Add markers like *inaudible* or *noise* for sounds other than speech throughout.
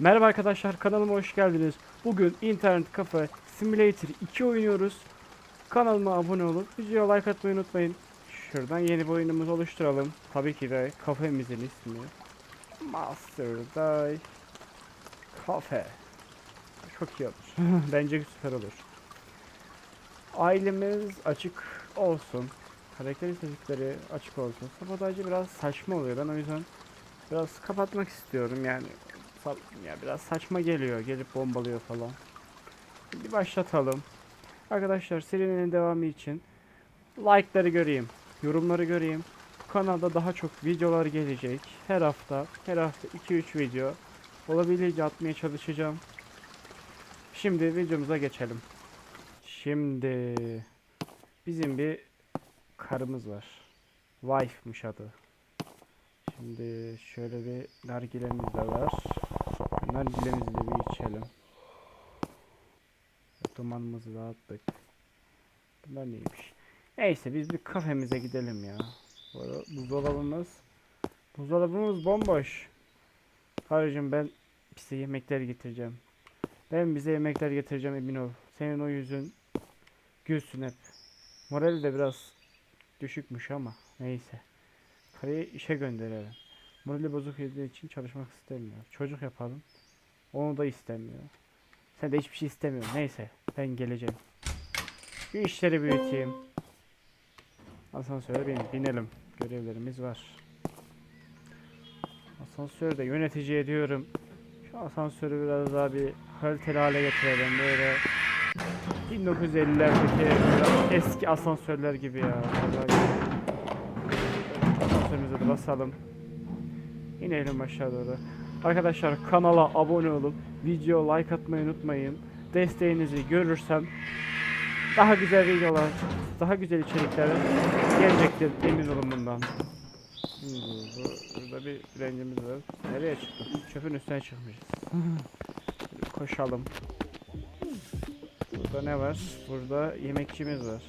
Merhaba arkadaşlar kanalıma hoş geldiniz. Bugün internet kafe simulator 2 oynuyoruz. Kanalıma abone olup videoya like atmayı unutmayın. Şuradan yeni bir oyunumuzu oluşturalım. Tabii ki de kafemizin ismi Master Die Cafe. Çok iyi olur. *laughs* Bence süper olur. Ailemiz açık olsun. Karakter istedikleri açık olsun. Sabotajı biraz saçma oluyor. Ben o yüzden biraz kapatmak istiyorum yani. Sa- ya biraz saçma geliyor. Gelip bombalıyor falan. Bir başlatalım. Arkadaşlar serinin devamı için like'ları göreyim, yorumları göreyim. Bu kanalda daha çok videolar gelecek. Her hafta, her hafta 2-3 video olabildiğince atmaya çalışacağım. Şimdi videomuza geçelim. Şimdi bizim bir karımız var. Wife'mış adı. Şimdi şöyle bir nargilemiz de var. Nargilemizi de bir içelim. Dumanımızı da attık. Bunlar neymiş? Neyse biz bir kafemize gidelim ya. Bu buzdolabımız Buzdolabımız bomboş. Haricim ben bize yemekler getireceğim. Ben bize yemekler getireceğim emin ol. Senin o yüzün gülsün hep. Morali de biraz düşükmüş ama neyse. Karıyı işe gönderelim. Morali bozuk olduğu için çalışmak istemiyor. Çocuk yapalım. Onu da istemiyor. Sen de hiçbir şey istemiyorsun. Neyse ben geleceğim. Şu işleri büyüteyim. Asansöre bin, binelim. Görevlerimiz var. Asansörde yönetici ediyorum. Şu asansörü biraz daha bir kaliteli hale getirelim. Böyle 1950'lerdeki biraz eski asansörler gibi ya. Asansörümüze de basalım. İnelim aşağı doğru. Arkadaşlar kanala abone olup video like atmayı unutmayın. Desteğinizi görürsem daha güzel videolar, daha güzel içerikler gelecektir emin olun bundan. Şimdi burada bir rengimiz var. Nereye çıktık? Çöpün üstüne çıkmışız. Koşalım. Burada ne var? Burada yemekçimiz var.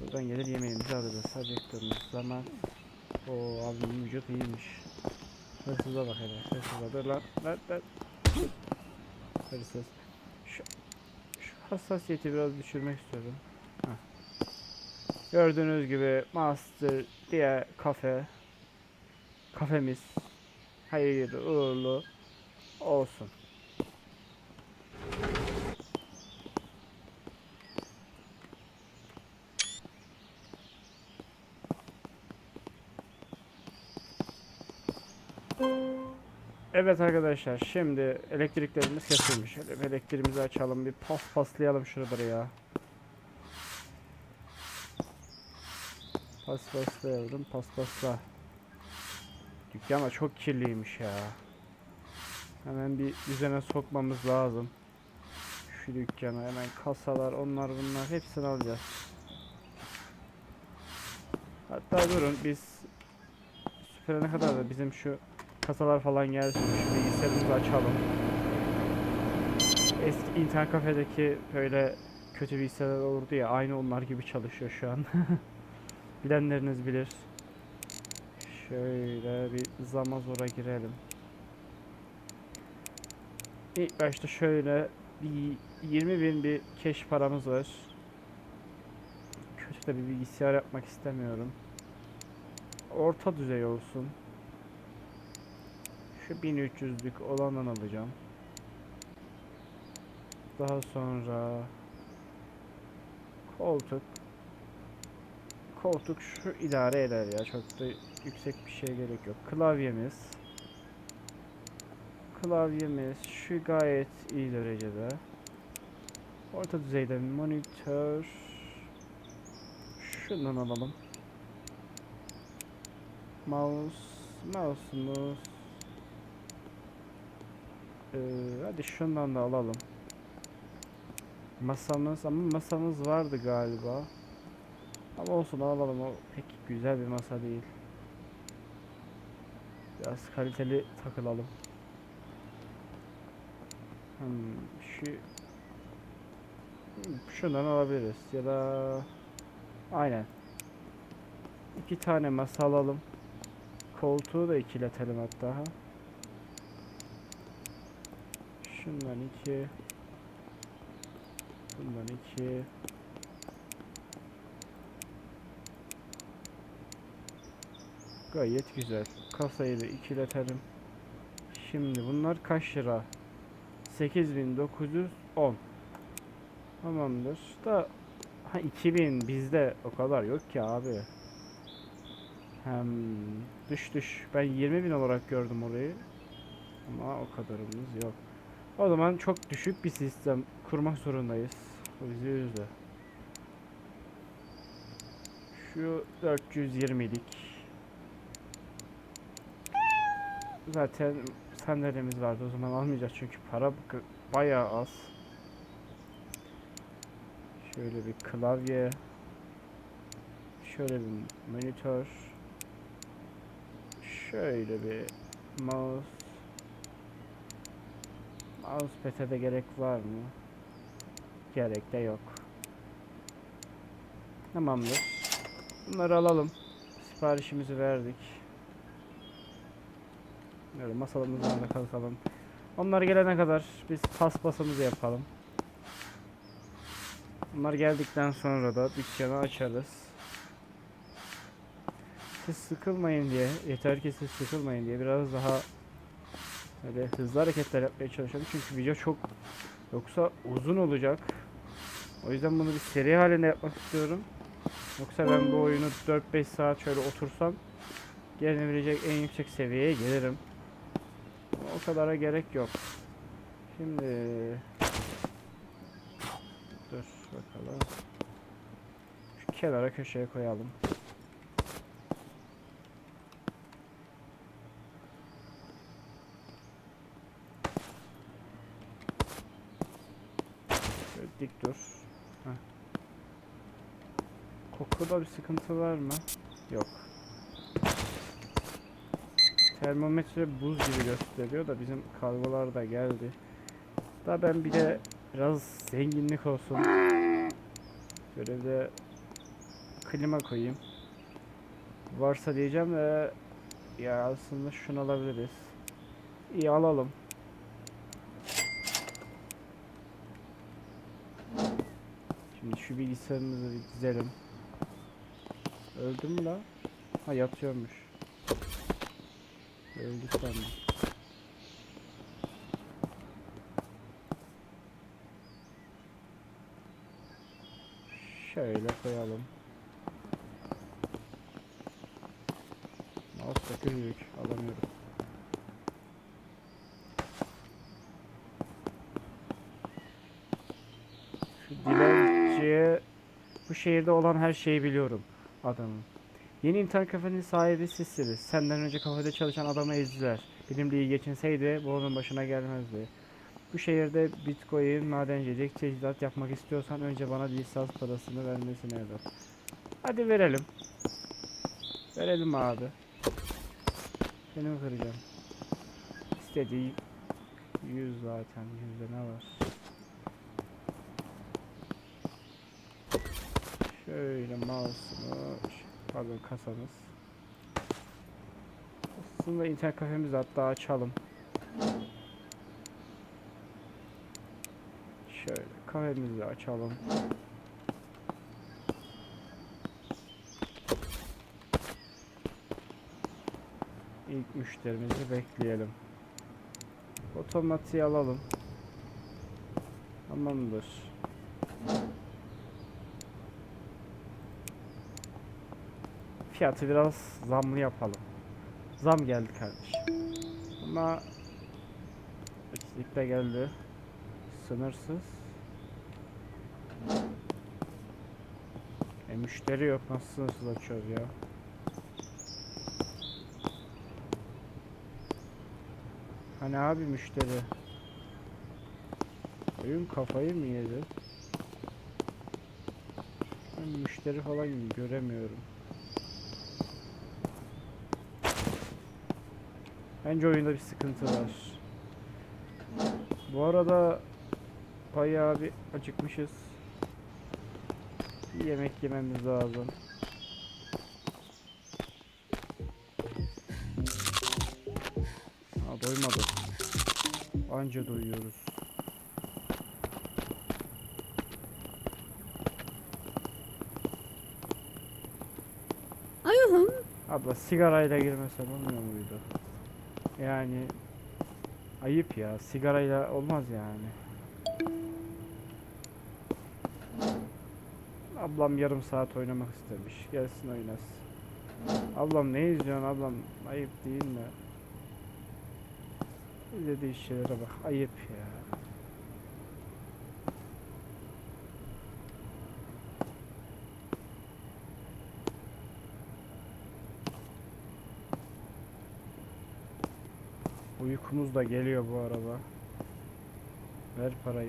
Buradan gelir yemeğimizi alırız. Acıktığımız zaman. O abimin vücut iyiymiş. Hırsıza bak hele. Hırsıza dur lan. Lan lan. Hırsız. Şu, şu hassasiyeti biraz düşürmek istiyorum. Heh. Gördüğünüz gibi Master diye kafe kafemiz hayırlı uğurlu olsun. Evet arkadaşlar şimdi elektriklerimiz kesilmiş. Şöyle elektriğimizi açalım bir pas paslayalım şuraları ya. Pas paslayalım pas pasla. Dükkan da çok kirliymiş ya. Hemen bir düzene sokmamız lazım. Şu dükkanı hemen kasalar onlar bunlar hepsini alacağız. Hatta durun biz süpürene kadar da bizim şu kasalar falan gelsin. Şu bilgisayarımızı açalım. Eski internet kafedeki böyle kötü bilgisayarlar olurdu ya aynı onlar gibi çalışıyor şu an. *laughs* Bilenleriniz bilir. Şöyle bir Zamazor'a girelim. İlk başta şöyle bir 20 bin bir keş paramız var. Kötü de bir bilgisayar yapmak istemiyorum. Orta düzey olsun. Şu 1300'lük olandan alacağım. Daha sonra koltuk koltuk şu idare eder ya çok da yüksek bir şey gerek yok. Klavyemiz klavyemiz şu gayet iyi derecede. Orta düzeyde monitör şundan alalım. Mouse mouse'umuz ee, hadi şundan da alalım. Masamız ama masamız vardı galiba. Ama olsun alalım o pek güzel bir masa değil. Biraz kaliteli takılalım. Hmm, şu Hmm, şundan alabiliriz ya da aynen. İki tane masa alalım. Koltuğu da ikiletelim hatta. Şundan iki. Bundan iki. Gayet güzel. Kasayı da ikiletelim. Şimdi bunlar kaç lira? 8910. Tamamdır. Da ha 2000 bizde o kadar yok ki abi. Hem düş düş. Ben 20.000 olarak gördüm orayı. Ama o kadarımız yok. O zaman çok düşük bir sistem kurmak zorundayız. Bu bizi üzdü. Şu 420'lik. Zaten sandalyemiz vardı o zaman almayacağız çünkü para bayağı az. Şöyle bir klavye. Şöyle bir monitör. Şöyle bir mouse. Mousepad'e de gerek var mı? Gerek de yok. Tamamdır. Bunları alalım. Siparişimizi verdik. Böyle masalarımızdan da kalkalım. Onlar gelene kadar biz paspasımızı yapalım. Onlar geldikten sonra da dükkanı açarız. Siz sıkılmayın diye, yeter ki siz sıkılmayın diye biraz daha böyle hızlı hareketler yapmaya çalışalım. Çünkü video çok yoksa uzun olacak. O yüzden bunu bir seri halinde yapmak istiyorum. Yoksa ben bu oyunu 4-5 saat şöyle otursam gelebilecek en yüksek seviyeye gelirim. O kadara gerek yok. Şimdi dur bakalım. Şu kenara köşeye koyalım. Dik dur. Kokuda bir sıkıntı var mı? Yok. Termometre buz gibi gösteriyor da bizim kargolar da geldi. Da ben bir de biraz zenginlik olsun. Şöyle de klima koyayım. Varsa diyeceğim de ya aslında şunu alabiliriz. İyi alalım. Şimdi şu bilgisayarımızı bir dizelim. Öldü mü la? Ha yatıyormuş. Öldü sandım. Şöyle koyalım. Mouse da. Alamıyorum. Şu dilenciye bu şehirde olan her şeyi biliyorum adamın. Yeni internet kafenin sahibi sizsiniz. Senden önce kafede çalışan adamı ezdiler. Benimle iyi geçinseydi bu onun başına gelmezdi. Bu şehirde bitcoin, madencilik, teçhizat yapmak istiyorsan önce bana lisans parasını vermesini eder. Hadi verelim. Verelim abi. Seni mi kıracağım? İstediği 100 zaten. 100'de ne var? Şöyle mouse'unu, pardon kasamız. Aslında internet kafemizi hatta açalım. Şöyle kafemizi açalım. İlk müşterimizi bekleyelim. Otomatiği alalım. Tamamdır. Fiyatı biraz zamlı yapalım. Zam geldi kardeşim. Ama Eksik de geldi. Sınırsız. E müşteri yok. Nasıl sınırsız açıyoruz ya? Hani abi müşteri? Oyun kafayı mı yedi? Ben müşteri falan göremiyorum. Bence oyunda bir sıkıntı var. Bu arada bayağı bir acıkmışız. Bir yemek yememiz lazım. Aa, doymadı. Anca doyuyoruz. Ayolum. Abla sigarayla girmesen olmuyor muydu? Yani ayıp ya. Sigarayla olmaz yani. Ablam yarım saat oynamak istemiş. Gelsin oynasın. Ablam ne izliyorsun ablam? Ayıp değil mi? İzlediği şeylere bak. Ayıp ya. Uykumuz da geliyor bu araba. Ver parayı.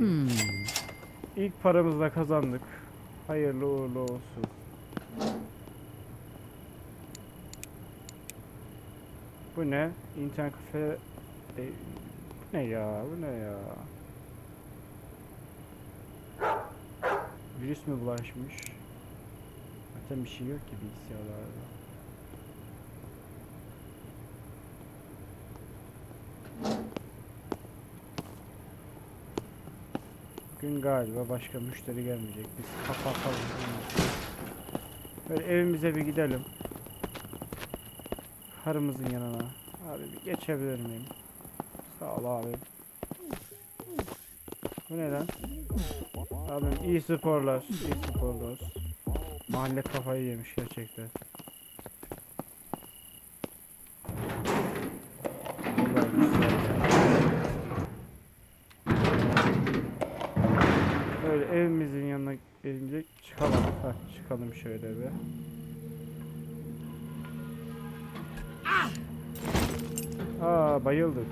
İlk paramızı da kazandık. Hayırlı uğurlu olsun. Bu ne? İnternet kafe... E, bu ne ya? Bu ne ya? Virüs mü bulaşmış? Zaten bir şey yok ki bilgisayarlarda. Bugün galiba başka müşteri gelmeyecek. Biz kapatalım. Böyle evimize bir gidelim. Karımızın yanına. Abi bir geçebilir miyim? Sağ ol abi. Bu ne lan? Abim iyi sporlar. iyi sporlar. Mahalle kafayı yemiş gerçekten. Vallahi güzel ya. Böyle evimizin yanına gelince çıkalım. Heh, çıkalım şöyle bir. Aa bayıldık.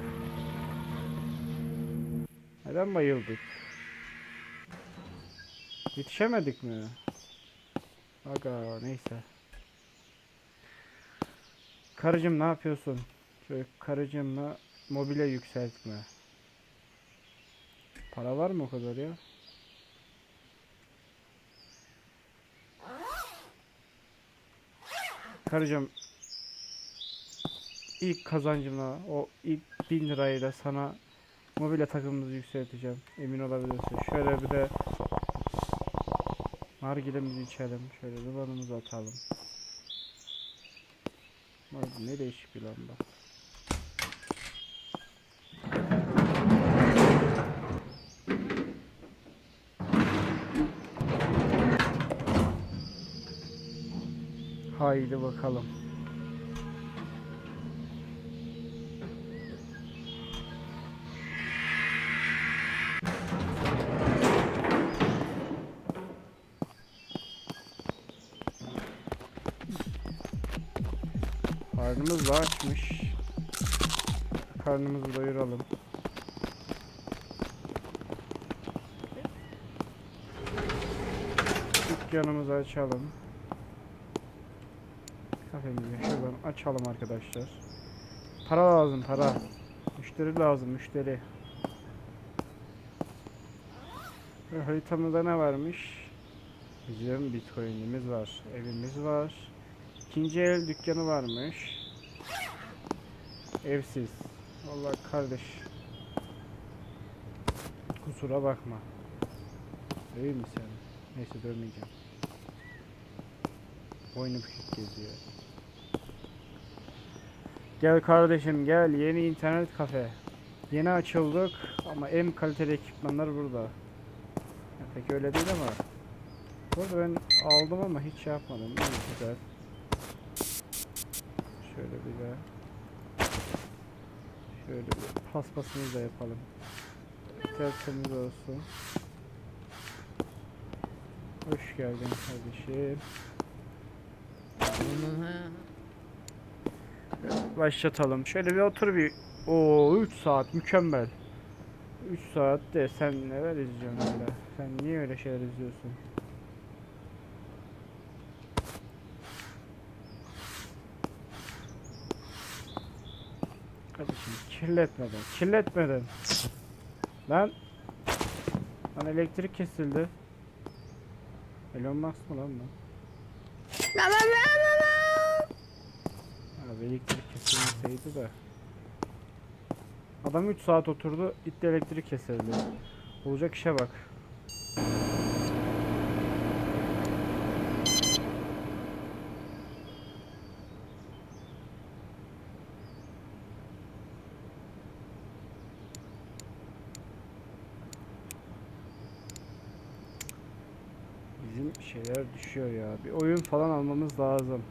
Neden bayıldık? Yetişemedik mi? Aga neyse. Karıcığım ne yapıyorsun? Şöyle karıcığımla mobilya yükseltme. Para var mı o kadar ya? Karıcığım ilk kazancımla o ilk 1000 lirayla sana mobilya takımımızı yükselteceğim. Emin olabilirsin. Şöyle bir de nargilemizi içelim. Şöyle dumanımızı atalım. Ne değişik bir lamba. Haydi bakalım. Karnımız da açmış. Karnımızı doyuralım. Dükkanımızı açalım. Kafemizi şuradan açalım arkadaşlar. Para lazım para. Müşteri lazım müşteri. Ve haritamızda ne varmış? Bizim bitcoin'imiz var. Evimiz var. İkinci el dükkanı varmış. Evsiz. Vallahi kardeş. Kusura bakma. Değil mi sen? Neyse dönmeyeceğim. Boynu bükük geziyor. Gel kardeşim gel yeni internet kafe. Yeni açıldık ama en kaliteli ekipmanlar burada. Ya pek öyle değil ama. Burada ben aldım ama hiç şey yapmadım. İyi güzel. Şöyle bir de şöyle bir paspasını da yapalım. Tertemiz olsun. Hoş geldin kardeşim. Başlatalım. Şöyle bir otur bir. Oo 3 saat mükemmel. 3 saat de sen neler izliyorsun öyle? Sen niye öyle şeyler izliyorsun? Kardeşim kirletmeden, kirletmeden. Lan Lan elektrik kesildi. Elon Musk mı lan bu? abi elektrik kesilmeseydi de. Adam 3 saat oturdu itti elektrik kesildi. Olacak işe bak. Bizim şeyler düşüyor ya. Bir oyun falan almamız lazım.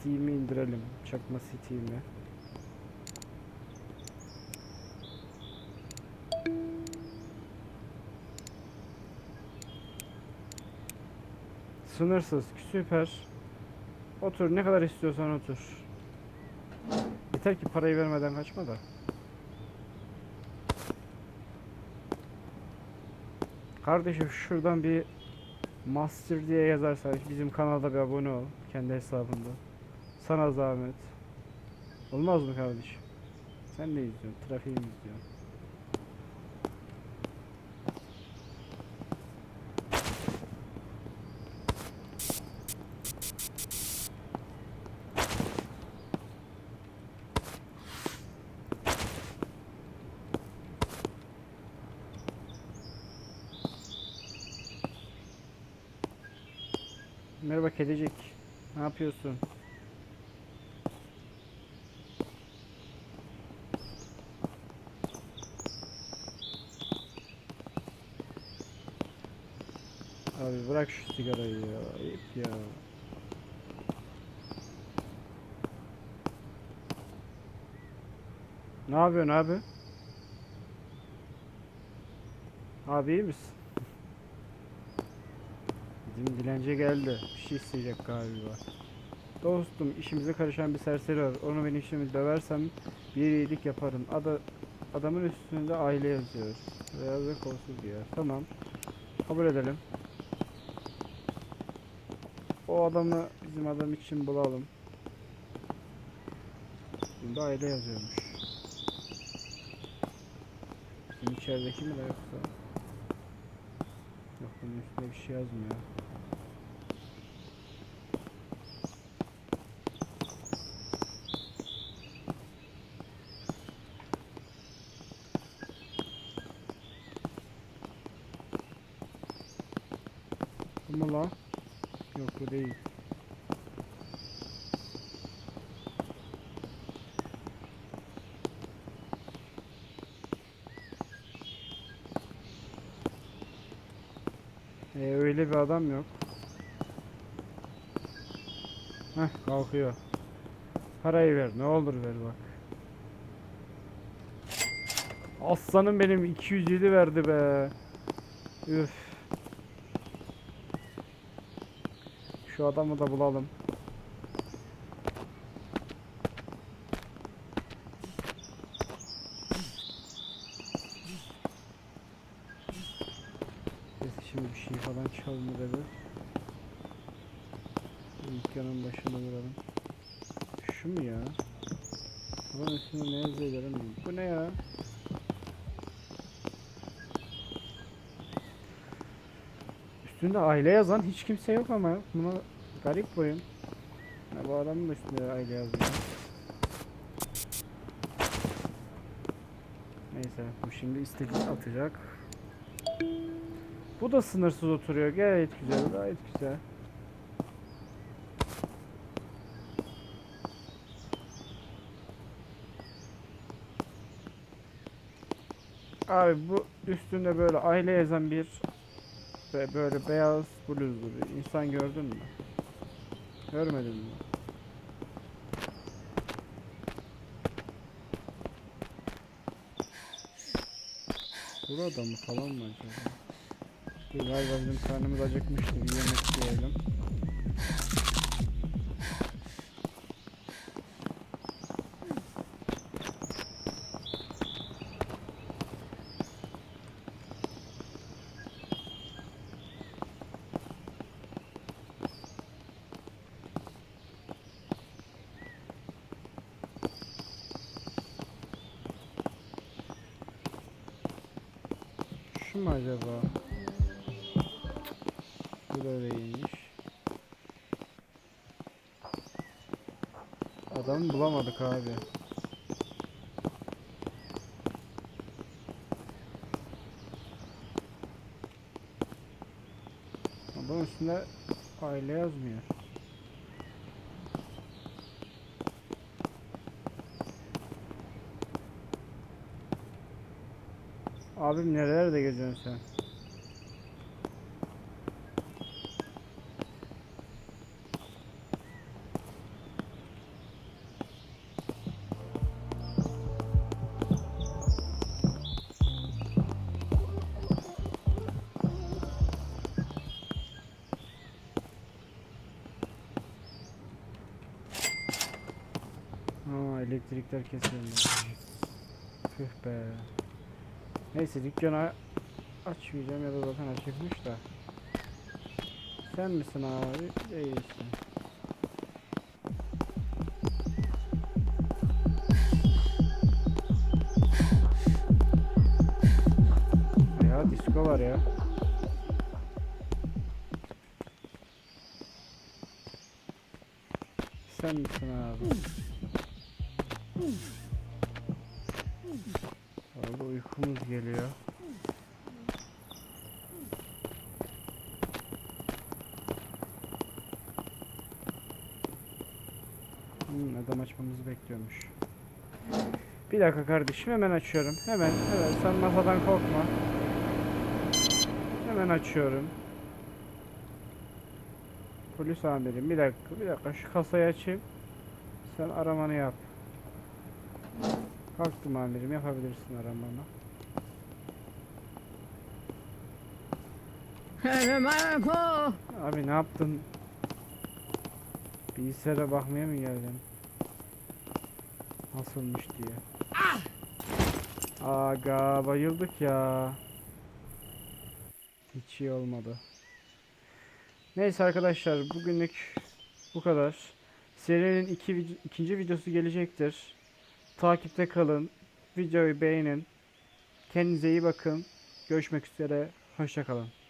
Steam'i indirelim. Çakma Steam'i. Sınırsız. Süper. Otur. Ne kadar istiyorsan otur. Yeter ki parayı vermeden kaçma da. Kardeşim şuradan bir Master diye yazarsan bizim kanalda bir abone ol. Kendi hesabında. Sana zahmet. Olmaz mı kardeşim? Sen ne izliyorsun? Trafiği mi izliyorsun? Merhaba kedicik. Ne yapıyorsun? Abi bırak şu sigarayı ya. Ne yapıyorsun abi? Abi iyi misin? Bizim dilenci geldi. Bir şey isteyecek galiba. Dostum işimize karışan bir serseri var. Onu benim işimi döversem bir iyilik yaparım. Ada, adamın üstünde aile yazıyor. Beyaz ve diyor. Tamam. Kabul edelim. O adamı bizim adam için bulalım. Şimdi aile yazıyormuş. Bizim içerideki mi de yoksa? Yok bunun üstünde bir şey yazmıyor. Mu lan? Yok bu değil. Ee, öyle bir adam yok. Heh kalkıyor. Parayı ver ne olur ver bak. Aslanım benim 207 verdi be. Üf. Şu adamı da bulalım. Biz şimdi bir şey falan çalma dedi. Dükkanın başında duralım. Şu mu ya? Bunun üstünde ne yazıyor göremiyorum. Bu ne ya? Üstünde aile yazan hiç kimse yok ama buna garip boyun. Ha, bu adamın da üstünde aile yazıyor. Neyse bu şimdi istek atacak. Bu da sınırsız oturuyor. Gayet güzel, gayet güzel. Abi bu üstünde böyle aile yazan bir ve böyle beyaz bluzlu bir insan gördün mü? Görmedin mi? Burada mı falan mı acaba? Galiba bizim karnımız acıkmıştı yemek yiyelim. Şu mu acaba? Bu da. Adamı bulamadık abi. Bunun üstünde Aile yazmıyor. Abim nerelerde geziyorsun sen? Neyse dükkanı açmayacağım ya da zaten açıkmış da. Sen misin abi? Değilsin. Ya disco var ya. Sen misin abi? Uykumuz geliyor. Hmm, adam açmamızı bekliyormuş. Bir dakika kardeşim hemen açıyorum. Hemen hemen sen masadan korkma. Hemen açıyorum. Polis amirim bir dakika bir dakika şu kasayı açayım. Sen aramanı yap. Kalktım amirim yapabilirsin aramanı. Abi ne yaptın? Bilgisayara bakmaya mı geldin? Nasılmış diye. Aga bayıldık ya. Hiç iyi olmadı. Neyse arkadaşlar bugünlük bu kadar. Serinin iki, ikinci videosu gelecektir. Takipte kalın. Videoyu beğenin. Kendinize iyi bakın. Görüşmek üzere. Hoşçakalın.